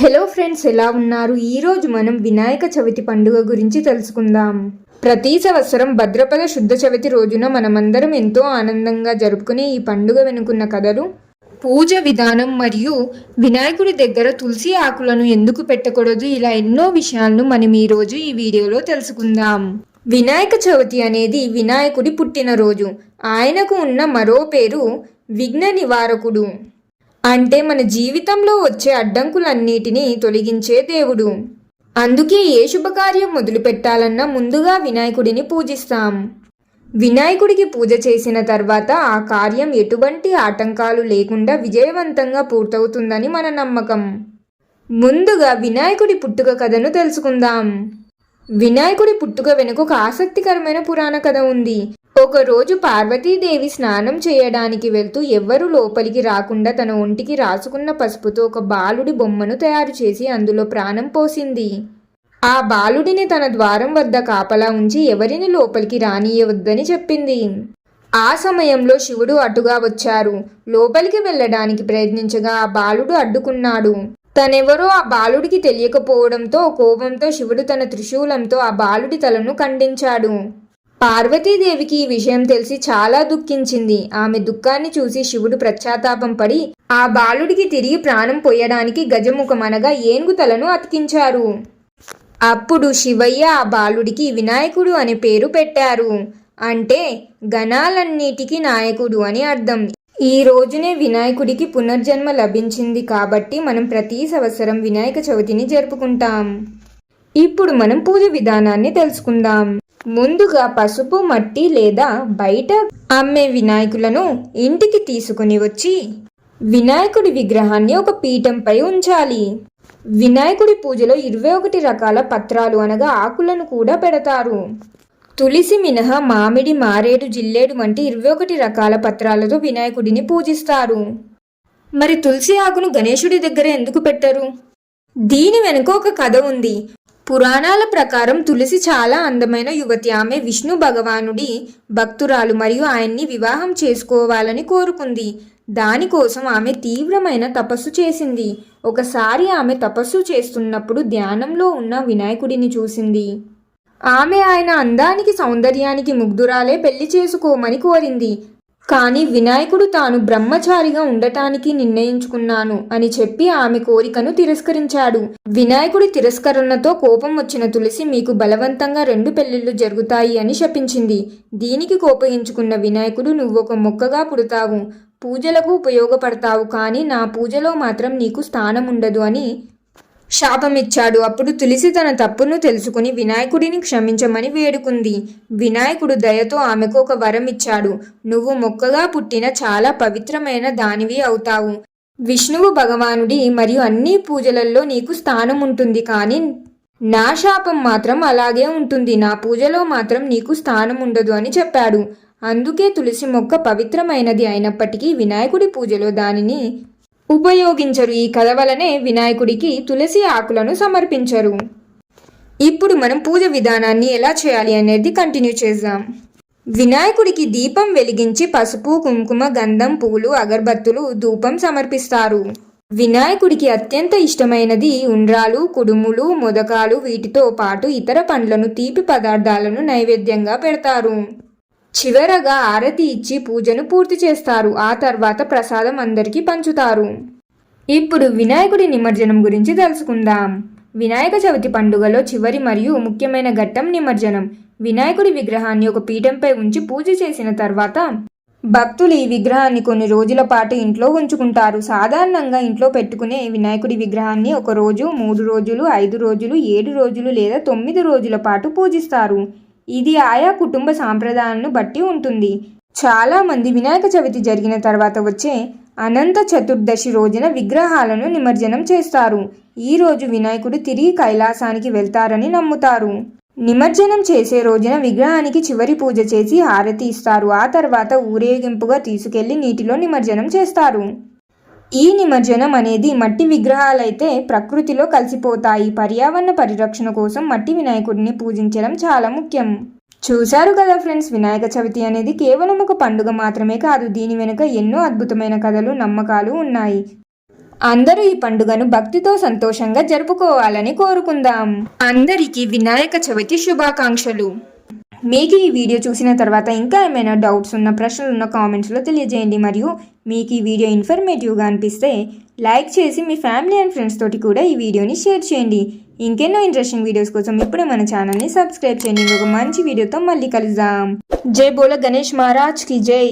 Hello friends ఎలా ఉన్నారు? ఈరోజు మనం వినాయక చవితి పండుగ గురించి తెలుసుకుందాం. ప్రతి సంవత్సరం భద్రపద శుద్ధ చవితి రోజున మనమందరం ఎంతో ఆనందంగా జరుపుకునే ఈ పండుగ వెనుకున్న కథలు పూజ విధానం మరియు వినాయకుడి దగ్గర తులసి ఆకులను ఎందుకు పెట్టకూడదు? ఇలా ఎన్నో విషయాలను మనం ఈరోజు ఈ వీడియోలో తెలుసుకుందాం. వినాయక చవితి అనేది వినాయకుడి పుట్టినరోజు. ఆయనకు ఉన్న మరో పేరు విఘ్న నివారకుడు అంటే మన జీవితంలో వచ్చే అడ్డంకులన్నిటినీ తొలగించే దేవుడు. అందుకే ఏ శుభకార్యం మొదలుపెట్టాలన్నా ముందుగా వినాయకుడిని పూజిస్తాం. వినాయకుడికి పూజ చేసిన తర్వాత ఆ కార్యం ఎటువంటి ఆటంకాలు లేకుండా విజయవంతంగా పూర్తవుతుందని మన నమ్మకం. ముందుగా వినాయకుడి పుట్టుక కథను తెలుసుకుందాం. వినాయకుడి పుట్టుక వెనుక ఒక ఆసక్తికరమైన పురాణ కథ ఉంది. ఒకరోజు పార్వతీదేవి స్నానం చేయడానికి వెళ్తూ ఎవ్వరూ లోపలికి రాకుండా తన ఒంటికి రాసుకున్న పసుపుతో ఒక బాలుడి బొమ్మను తయారు చేసి అందులో ప్రాణం పోసింది. ఆ బాలుడిని తన ద్వారం వద్ద కాపలా ఉంచి ఎవరిని లోపలికి రానియవద్దని చెప్పింది. ఆ సమయంలో శివుడు అటుగా వచ్చారు. లోపలికి వెళ్ళడానికి ప్రయత్నించగా ఆ బాలుడు అడ్డుకున్నాడు. తనెవరో ఆ బాలుడికి తెలియకపోవడంతో కోపంతో శివుడు తన త్రిశూలంతో ఆ బాలుడి తలను ఖండించాడు. పార్వతీదేవికి ఈ విషయం తెలిసి చాలా దుఃఖించింది. ఆమె దుఃఖాన్ని చూసి శివుడు పశ్చాత్తాపం పడి ఆ బాలుడికి తిరిగి ప్రాణం పోయడానికి గజముఖమనగా ఏనుగు తలను అతికించారు. అప్పుడు శివయ్య ఆ బాలుడికి వినాయకుడు అనే పేరు పెట్టారు. అంటే గణాలన్నిటికీ నాయకుడు అని అర్థం. ఈ రోజునే వినాయకుడికి పునర్జన్మ లభించింది కాబట్టి మనం ప్రతి సంవత్సరం వినాయక చవితిని జరుపుకుంటాం. ఇప్పుడు మనం పూజ విధానాన్ని తెలుసుకుందాం. ముందుగా పసుపు మట్టి లేదా బయట అమ్మే వినాయకులను ఇంటికి తీసుకుని వచ్చి వినాయకుడి విగ్రహాన్ని ఒక పీఠంపై ఉంచాలి. వినాయకుడి పూజలో ఇరవై ఒకటి రకాల పత్రాలు అనగా ఆకులను కూడా పెడతారు. తులసి మినహా మామిడి మారేడు జిల్లేడు వంటి ఇరవై ఒకటి రకాల పత్రాలతో వినాయకుడిని పూజిస్తారు. మరి తులసి ఆకును గణేశుడి దగ్గర ఎందుకు పెట్టరు? దీని వెనుక ఒక కథ ఉంది. పురాణాల ప్రకారం తులసి చాలా అందమైన యువతి. ఆమె విష్ణు భగవానుడి భక్తురాలు మరియు ఆయన్ని వివాహం చేసుకోవాలని కోరుకుంది. దానికోసం ఆమె తీవ్రమైన తపస్సు చేసింది. ఒకసారి ఆమె తపస్సు చేస్తున్నప్పుడు ధ్యానంలో ఉన్న వినాయకుడిని చూసింది. ఆమె ఆయన అందానికి సౌందర్యానికి ముగ్ధురాలే పెళ్ళి చేసుకోమని కోరింది. కానీ వినాయకుడు తాను బ్రహ్మచారిగా ఉండటానికి నిర్ణయించుకున్నాను అని చెప్పి ఆమె కోరికను తిరస్కరించాడు. వినాయకుడి తిరస్కరణతో కోపం వచ్చిన తులసి మీకు బలవంతంగా రెండు పెళ్ళిళ్ళు జరుగుతాయి అని శపించింది. దీనికి కోపగించుకున్న వినాయకుడు నువ్వు ఒక మొక్కగా పుడతావు. పూజలకు ఉపయోగపడతావు. కానీ నా పూజలో మాత్రం నీకు స్థానం ఉండదు అని శాపమిచ్చాడు. అప్పుడు తులసి తన తప్పును తెలుసుకుని వినాయకుడిని క్షమించమని వేడుకుంది. వినాయకుడు దయతో ఆమెకు ఒక వరం ఇచ్చాడు. నువ్వు మొక్కగా పుట్టిన చాలా పవిత్రమైన దానివి అవుతావు. విష్ణువు భగవానుడి మరియు అన్ని పూజలలో నీకు స్థానం ఉంటుంది కానీ నా శాపం మాత్రం అలాగే ఉంటుంది. నా పూజలో మాత్రం నీకు స్థానం ఉండదు అని చెప్పాడు. అందుకే తులసి మొక్క పవిత్రమైనది అయినప్పటికీ వినాయకుడి పూజలో దానిని ఉపయోగించరు. ఈ కథ వలనే వినాయకుడికి తులసి ఆకులను సమర్పించరు. ఇప్పుడు మనం పూజ విధానాన్ని ఎలా చేయాలి అనేది కంటిన్యూ చేద్దాం. వినాయకుడికి దీపం వెలిగించి పసుపు కుంకుమ గంధం పూలు అగరబత్తులు ధూపం సమర్పిస్తారు. వినాయకుడికి అత్యంత ఇష్టమైనది ఉండ్రాలు కుడుములు మొదకాలు వీటితో పాటు ఇతర పండ్లను తీపి పదార్థాలను నైవేద్యంగా పెడతారు. చివరగా ఆరతి ఇచ్చి పూజను పూర్తి చేస్తారు. ఆ తర్వాత ప్రసాదం అందరికీ పంచుతారు. ఇప్పుడు వినాయకుడి నిమజ్జనం గురించి తెలుసుకుందాం. వినాయక చవితి పండుగలో చివరి మరియు ముఖ్యమైన ఘట్టం నిమజ్జనం. వినాయకుడి విగ్రహాన్ని ఒక పీఠంపై ఉంచి పూజ చేసిన తర్వాత భక్తులు ఈ విగ్రహాన్ని కొన్ని రోజుల పాటు ఇంట్లో ఉంచుకుంటారు. సాధారణంగా ఇంట్లో పెట్టుకునే వినాయకుడి విగ్రహాన్ని ఒక రోజు మూడు రోజులు ఐదు రోజులు ఏడు రోజులు లేదా తొమ్మిది రోజుల పాటు పూజిస్తారు. ఇది ఆయా కుటుంబ సాంప్రదాయాలను బట్టి ఉంటుంది. చాలామంది వినాయక చవితి జరిగిన తర్వాత వచ్చే అనంత చతుర్దశి రోజున విగ్రహాలను నిమజ్జనం చేస్తారు. ఈ రోజు వినాయకుడు తిరిగి కైలాసానికి వెళ్తారని నమ్ముతారు. నిమజ్జనం చేసే రోజున విగ్రహానికి చివరి పూజ చేసి హారతి ఇస్తారు. ఆ తర్వాత ఊరేగింపుగా తీసుకెళ్ళి నీటిలో నిమజ్జనం చేస్తారు. ఈ నిమజ్జనం అనేది మట్టి విగ్రహాలైతే ప్రకృతిలో కలిసిపోతాయి. పర్యావరణ పరిరక్షణ కోసం మట్టి వినాయకుడిని పూజించడం చాలా ముఖ్యం. చూశారు కదా ఫ్రెండ్స్ వినాయక చవితి అనేది కేవలం ఒక పండుగ మాత్రమే కాదు దీని వెనుక ఎన్నో అద్భుతమైన కథలు నమ్మకాలు ఉన్నాయి. అందరూ ఈ పండుగను భక్తితో సంతోషంగా జరుపుకోవాలని కోరుకుందాం. అందరికీ వినాయక చవితి శుభాకాంక్షలు. మీకు ఈ వీడియో చూసిన తర్వాత ఇంకా ఏమైనా డౌట్స్ ఉన్న ప్రశ్నలు ఉన్న కామెంట్స్లో తెలియజేయండి. మరియు మీకు ఈ వీడియో ఇన్ఫర్మేటివ్గా అనిపిస్తే లైక్ చేసి మీ ఫ్యామిలీ అండ్ ఫ్రెండ్స్ తోటి కూడా ఈ వీడియోని షేర్ చేయండి. ఇంకెన్నో ఇంట్రెస్టింగ్ వీడియోస్ కోసం ఇప్పుడే మన ఛానల్ని సబ్స్క్రైబ్ చేయండి. ఒక మంచి వీడియోతో మళ్ళీ కలుద్దాం. జై బోల గణేష్ మహారాజ్కి జై.